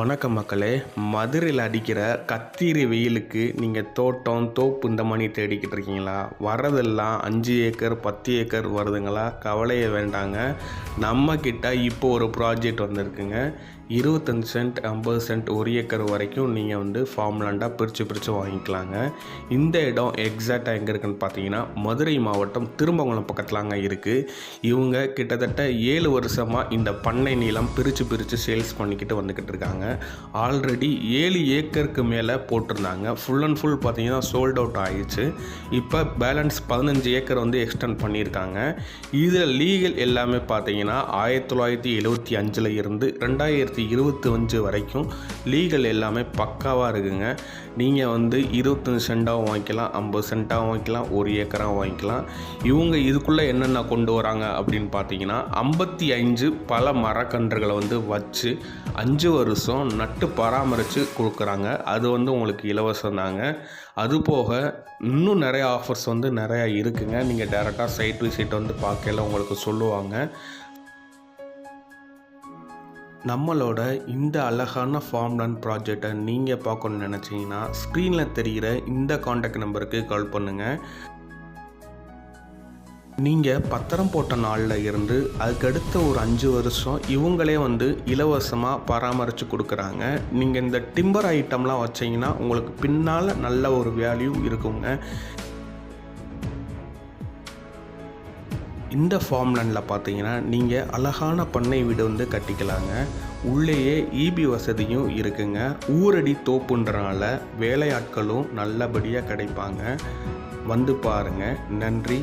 வணக்கம் மக்களே. மதுரையில் அடிக்கிற கத்திரி வெயிலுக்கு நீங்கள் தோட்டம் தோப்பு இந்த மாதிரி தேடிக்கிட்டு இருக்கீங்களா? வரதெல்லாம் அஞ்சு ஏக்கர் பத்து ஏக்கர் வருதுங்களா? கவலையே வேண்டாங்க. நம்மக்கிட்ட இப்போ ஒரு ப்ராஜெக்ட் வந்திருக்குங்க. இருபத்தஞ்சு சென்ட் ஐம்பது சென்ட் ஒரு ஏக்கர் வரைக்கும் நீங்கள் வந்து ஃபார்ம் லேண்டாக பிரித்து பிரித்து வாங்கிக்கலாங்க. இந்த இடம் எக்ஸாக்டாக எங்கே இருக்குன்னு பார்த்தீங்கன்னா மதுரை மாவட்டம் திரும்பங்குளம் பக்கத்துலாங்க இருக்குது இவங்க கிட்டத்தட்ட ஏழு வருஷமாக இந்த பண்ணை நீளம் பிரித்து பிரித்து சேல்ஸ் பண்ணிக்கிட்டு வந்துக்கிட்டு இருக்காங்க. ஆல்ரெடி ஏழு ஏக்கருக்கு மேலே போட்டிருந்தாங்க. ஃபுல் அண்ட் ஃபுல் பார்த்திங்கன்னா சோல்ட் அவுட் ஆகிடுச்சு இப்போ பேலன்ஸ் பதினஞ்சு ஏக்கர் வந்து எக்ஸ்டெண்ட் பண்ணியிருக்காங்க. இதில் லீகல் எல்லாமே பார்த்தீங்கன்னா ஆயிரத்தி தொள்ளாயிரத்தி எழுபத்தி அஞ்சில் இருந்து ரெண்டாயிரத்தி இருபத்தி அஞ்சு வரைக்கும் லீகல் எல்லாமே பக்காவாக இருக்குங்க. நீங்கள் வந்து இருபத்தஞ்சு சென்ட்டாகவும் வாங்கிக்கலாம் ஐம்பது சென்ட்டாகவும் வாங்கிக்கலாம் ஒரு ஏக்கராகவும் வாங்கிக்கலாம். இவங்க இதுக்குள்ளே என்னென்ன கொண்டு வராங்க அப்படின்னு பார்த்தீங்கன்னா ஐம்பத்தி அஞ்சு பல மரக்கன்றுகளை வந்து வச்சு அஞ்சு வருஷம் நட்டு பராமரித்து கொடுக்குறாங்க. அது வந்து உங்களுக்கு இலவசம் தாங்க. அது போக இன்னும் நிறைய ஆஃபர்ஸ் வந்து நிறையா இருக்குங்க. நீங்கள் டேரெக்டாக சைட் விசிட் வந்து பார்க்கல உங்களுக்கு சொல்லுவாங்க. நம்மளோட இந்த அழகான ஃபார்ம் லேண்ட் ப்ராஜெக்டை நீங்கள் பார்க்கணுன்னு நினச்சிங்கன்னா ஸ்க்ரீனில் தெரிகிற இந்த காண்டாக்ட் நம்பருக்கு கால் பண்ணுங்கள் நீங்கள் பத்திரம் போட்ட நாளில் இருந்து அதுக்கடுத்த ஒரு அஞ்சு வருஷம் இவங்களே வந்து இலவசமாக பராமரித்து கொடுக்குறாங்க. நீங்கள் இந்த டிம்பர் ஐட்டம்லாம் வச்சீங்கன்னா உங்களுக்கு பின்னால் நல்ல ஒரு வேல்யூ இருக்குங்க. இந்த ஃபார்ம்லேண்டில் பார்த்தீங்கன்னா நீங்கள் அழகான பண்ணை வீடு வந்து கட்டிக்கலாங்க. உள்ளேயே ஈபி வசதியும் இருக்குங்க. ஊரடி தோப்புன்றனால வேலையாட்களும் நல்லபடியாக கிடைப்பாங்க. வந்து பாருங்கள் நன்றி.